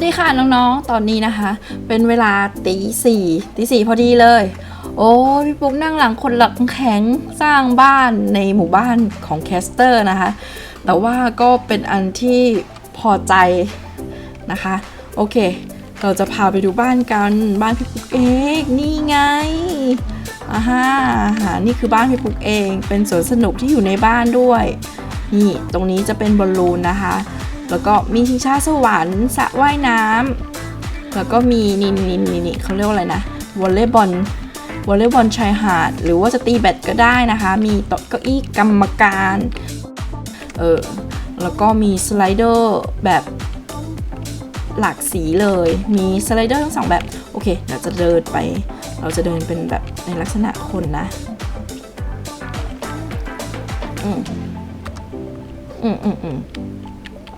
วัสดีค่ะน้องๆ ตอนนี้นะคะ เป็นเวลาตีสี่ตีสี่พอดีเลย โอ้พี่ปุ๊กนั่งหลังคนหลังแข็งสร้างบ้านในหมู่บ้านของแคสเตอร์นะคะ แต่ว่าก็เป็นอันที่พอใจนะคะ โอเค เราจะพาไปดูบ้านกันบ้านพี่ปุ๊กเองนี่ไงอ่าฮะนี่คือบ้านพี่ปุ๊กเอง เป็นสวนสนุกที่อยู่ในบ้านด้วย นี่ตรงนี้จะเป็นบอลลูนนะคะ แล้วก็มีชิงช้าสวรรค์สระว่ายน้ำแล้วก็มีนี่นี่นี่นี่เขาเรียกว่าอะไรนะวอลเลย์บอลวอลเลย์บอลชายหาด หรือว่าจะตีแบดก็ได้นะคะ มีโต๊ะเก้าอี้กรรมการเออแล้วก็มีสไลเดอร์แบบหลากสีเลย มีสไลเดอร์ทั้งสองแบบ โอเค เราจะเดินไป เราจะเดินเป็นแบบในลักษณะคนนะ อืมอืมอืมอืม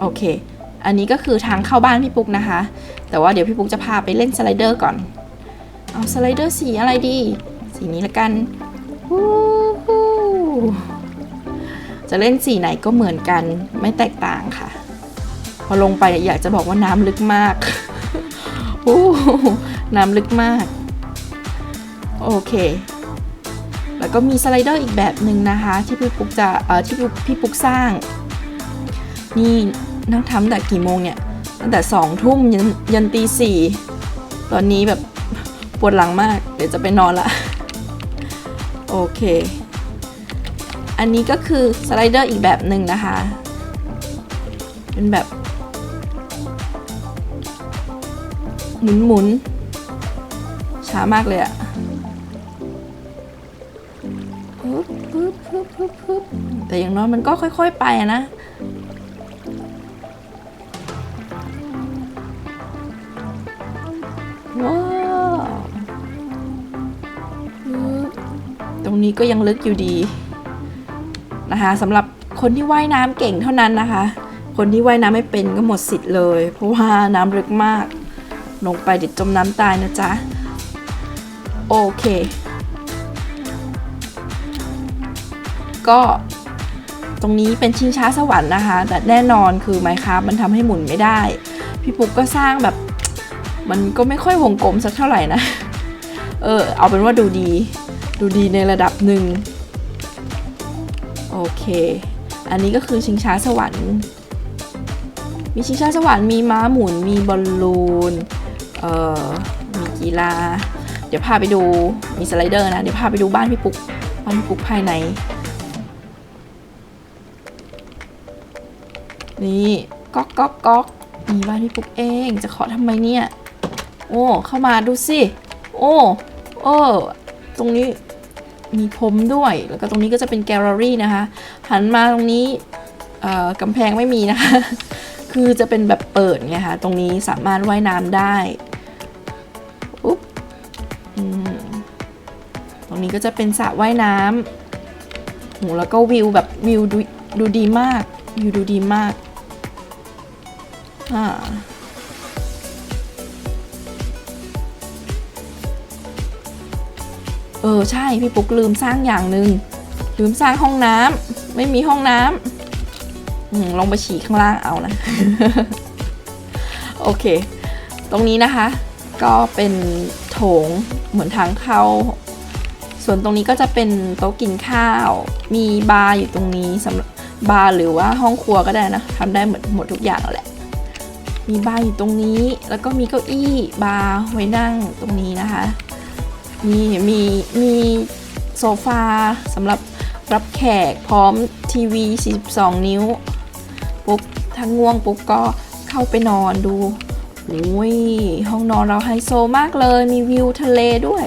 โอเค อันนี้ก็คือทางเข้าบ้านพี่ปุ๊กนะคะ แต่ว่าเดี๋ยวพี่ปุ๊กจะพาไปเล่นสไลเดอร์ก่อน เอาสไลเดอร์สีอะไรดี สีนี้ละกันจะเล่นสีไหนก็เหมือนกันไม่แตกต่างค่ะ พอลงไปอยากจะบอกว่าน้ำลึกมากน้ำลึกมาก โอเค แล้วก็มีสไลเดอร์อีกแบบหนึ่งนะคะ ที่พี่ปุ๊กจะเอ่อที่พี่ปุ๊กสร้าง นี่ นั่งทำแต่กี่โมงเนี่ย ตั้งแต่สองทุ่มยันยันตีสี่ตอนนี้แบบปวดหลังมาก เดี๋ยวจะไปนอนละ โอเค อันนี้ก็คือสไลเดอร์อีกแบบหนึ่งนะคะ เป็นแบบ หมุนหมุนช้ามากเลยอะแต่อย่างน้อยมันก็ค่อย ๆ ไปนะ ว้าวตรงนี้ก็ยังลึกอยู่ดีนะคะสำหรับคนที่ว่ายน้ำเก่งเท่านั้นนะคะ คนที่ว่ายน้ำไม่เป็นก็หมดสิทธิ์เลย เพราะว่าน้ำลึกมาก ลงไปเดิดจมน้ำตายนะจ๊ะ โอเค ก็ตรงนี้เป็นชิงช้าสวรรค์นะคะ แต่แน่นอนคือไมค์ครับมันทำให้หมุนไม่ได้ พี่ปุ๊กก็สร้างแบบ มันก็ไม่ค่อยวงกลมสักเท่าไหร่นะ เออ เอาเป็นว่าดูดี ดูดีในระดับหนึ่ง โอเค อันนี้ก็คือชิงช้าสวรรค์ มีชิงช้าสวรรค์ มีม้าหมุน มีบอลลูน เอ่อ มีกีฬา เดี๋ยวพาไปดู มีสไลเดอร์นะ เดี๋ยวพาไปดูบ้านพี่ปุ๊ก บ้านพี่ปุ๊กภายใน นี่ก๊อกก๊อกก๊อกนี่บ้านพี่ปุ๊กเอง จะเคาะทำไมเนี่ย โอ้ เข้ามาดูสิ โอ้โอ้ตรงนี้มีพรมด้วย แล้วก็ตรงนี้ก็จะเป็นแกลเลอรี่นะคะ หันมาตรงนี้กำแพงไม่มีนะคะ คือจะเป็นแบบเปิดไงคะ ตรงนี้สามารถว่ายน้ำได้อุ๊บตรงนี้ก็จะเป็นสระว่ายน้ำโหแล้วก็วิวแบบวิวดูดูดีมาก วิวดูดีมาก อ่า เออใช่พี่ปุ๊กลืมสร้างอย่างหนึ่งลืมสร้างห้องน้ำไม่มีห้องน้ำอืมลงไปฉี่ข้างล่างเอานะ โอเค ตรงนี้นะคะ ก็เป็นโถงเหมือนทางเข้า ส่วนตรงนี้ก็จะเป็นโต๊ะกินข้าว มีบาร์อยู่ตรงนี้สำหรับบาร์หรือว่าห้องครัวก็ได้นะทำได้หมดหมดทุกอย่างแหละ มีบาร์อยู่ตรงนี้ แล้วก็มีเก้าอี้บาร์ไว้นั่งตรงนี้นะคะ มีมีมีโซฟาสำหรับรับแขกพร้อมทีวี 42 นิ้ว ปุ๊บถ้าง่วงปุ๊บก็เข้าไปนอนดูโอ้ยห้องนอนเราไฮโซมากเลย มีวิวทะเลด้วย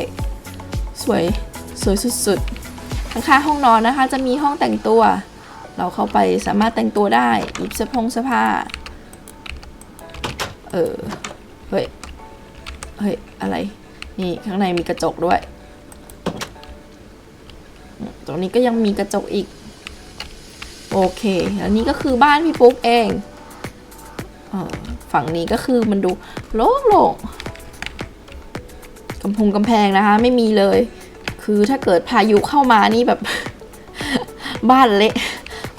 สวยสวยสุดๆข้างๆห้องนอนนะคะ จะมีห้องแต่งตัว เราเข้าไปสามารถแต่งตัวได้หยิบเสื้อผงเสื้อผ้า เออ เฮ้ย เฮ้ย อะไร นี่ข้างในมีกระจกด้วย ตรงนี้ก็ยังมีกระจกอีก โอเคแล้วนี่ก็คือบ้านพี่ปุ๊กเองอฝั่งนี้ก็คือมันดูโล่งโล่งกำพงกำแพงนะคะ ไม่มีเลย คือถ้าเกิดพายุเข้ามานี่แบบ บ้านเละ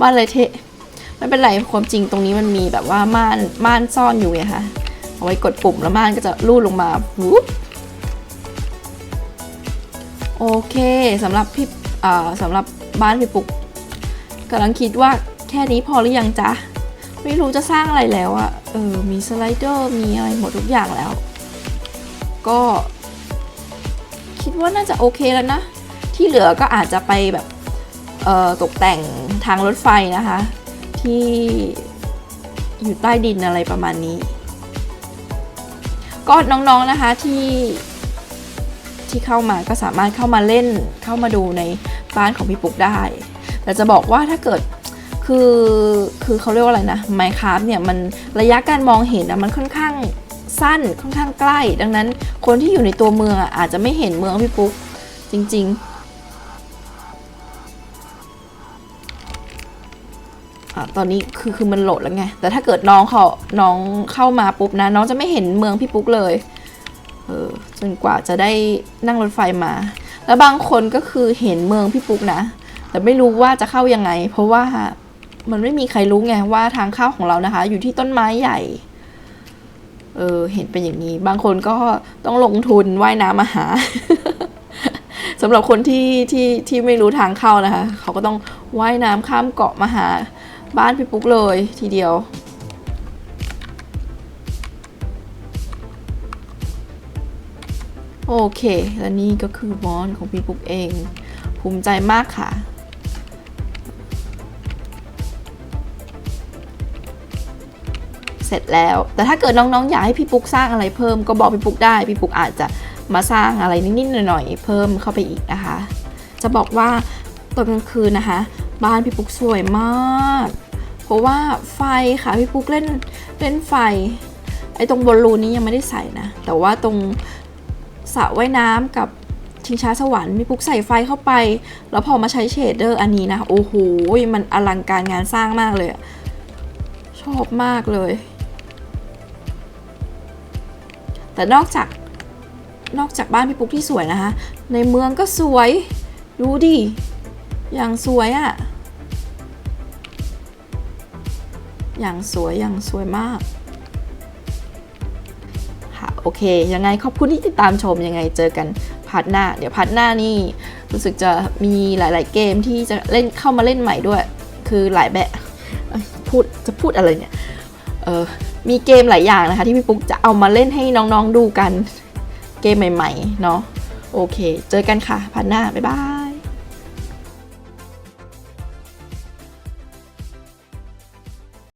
บ้านเละเทะไม่เป็นไรความจริงตรงนี้มันมีแบบว่าม่านม่านซ่อนอยู่ไงคะเอาไว้กดปุ่มแล้วม่านก็จะลูดลงมาปุ๊บ โอเคสำหรับพี่อ่าสำหรับบ้านพี่ปุกกำลังคิดว่าแค่นี้พอหรือยังจ๊ะ ไม่รู้จะสร้างอะไรแล้วอะเออมีสไลเดอร์มีอะไรหมดทุกอย่างแล้ว ก็ คิดว่าน่าจะโอเคแล้วนะ ที่เหลือก็อาจจะไปแบบเอ่อตกแต่งทางรถไฟนะคะ ที่อยู่ใต้ดินอะไรประมาณนี้ ก็น้องๆนะคะที่ ที่เข้ามาก็สามารถเข้ามาเล่นเข้ามาดูในบ้านของพี่ปุ๊กได้ แต่จะบอกว่าถ้าเกิดคือคือเขาเรียกว่าอะไรนะ Minecraft เนี่ยมันระยะการมองเห็นอะมันค่อนข้างสั้นค่อนข้างใกล้ ดังนั้นคนที่อยู่ในตัวเมืองอะอาจจะไม่เห็นเมืองพี่ปุ๊กจริง ๆอะตอนนี้คือคือมันโหลดแล้วไง แต่ถ้าเกิดน้องเขาน้องเข้ามาปุ๊บนะ น้องจะไม่เห็นเมืองพี่ปุ๊กเลย เออจนกว่าจะได้นั่งรถไฟมา แล้วบางคนก็คือเห็นเมืองพี่ปุ๊กนะ แต่ไม่รู้ว่าจะเข้ายังไง เพราะว่ามันไม่มีใครรู้ไงว่าทางเข้าของเรานะคะ อยู่ที่ต้นไม้ใหญ่ เออ เห็นเป็นอย่างนี้ บางคนก็ต้องลงทุนว่ายน้ำมาหาสำหรับคนที่ที่ที่ไม่รู้ทางเข้านะคะ เขาก็ต้องว่ายน้ำข้ามเกาะมาหา บ้านพี่ปุ๊กเลยทีเดียว เค และนี่ก็คือมอนของพี่ปุ๊กเอง ภูมิใจมากค่ะ เสร็จแล้ว แต่ถ้าเกิดน้องๆ อยากให้พี่ปุ๊กสร้างอะไรเพิ่มก็บอกพี่ปุ๊กได้ พี่ปุ๊กอาจจะมาสร้างอะไรนิดๆหน่อยๆเพิ่มเข้าไปอีกนะคะ จะบอกว่าตอนกลางคืนนะคะ บ้านพี่ปุ๊กสวยมาก เพราะว่าไฟค่ะพี่ปุ๊กเล่นเล่นไฟไอ้ตรงบอลลูนนี้ยังไม่ได้ใส่นะ แต่ว่าตรง สระว่ายน้ำกับชิงช้าสวรรค์พี่ปุ๊กใส่ไฟเข้าไป แล้วพอมาใช้เชดเดอร์อันนี้นะ โอ้โห มันอลังการงานสร้างมากเลย ชอบมากเลย แต่นอกจากนอกจากบ้านพี่ปุ๊กที่สวยนะคะ ในเมืองก็สวย ดูดิ อย่างสวยอะอย่างสวยอย่างสวยมาก โอเค ยังไงขอบคุณที่ติดตามชมยังไงเจอกันพาร์ทหน้า เดี๋ยวพาร์ทหน้านี่รู้สึกจะมีหลาย ๆ เกมที่จะเล่นเข้ามาเล่นใหม่ด้วย คือหลายแบบพูดจะพูดอะไรเนี่ยเออมีเกมหลายอย่างนะคะ ที่พี่ปุ๊กจะเอามาเล่นให้น้อง ๆ ดูกันเกมใหม่ ๆ เนาะโอเค เจอกันค่ะพาร์ทหน้าบ๊ายบาย